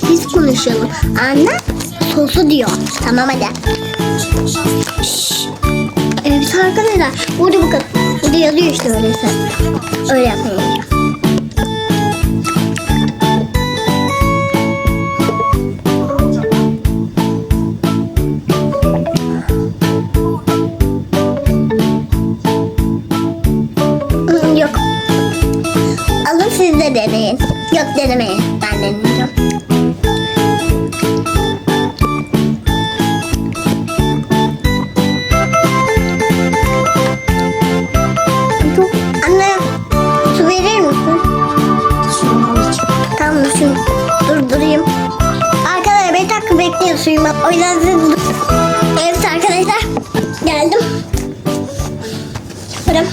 sessiz konuşalım. Anne sosu diyor. Tamam hadi. Şşş. Evet arkadaşlar burada bakın. Burada yazıyor işte öyleyse. Öyle yapmayın. Hmm, Yok. Alın siz de deneyin. Yok denemeyin. Tamam şunu durdurayım. Arkadaşlar bir dakika bekleyin suyumu. O yüzden siz... Evet arkadaşlar geldim. Fırım.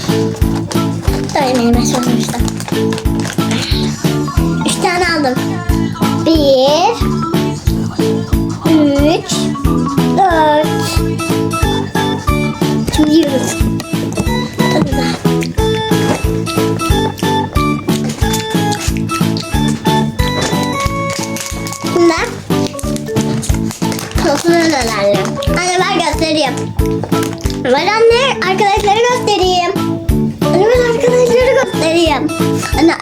Söylemeye başlamıştım. Üç sosunu dönerler. Anne ver göstereyim. Ver anne arkadaşları göstereyim. Anne ben arkadaşları göstereyim. Anne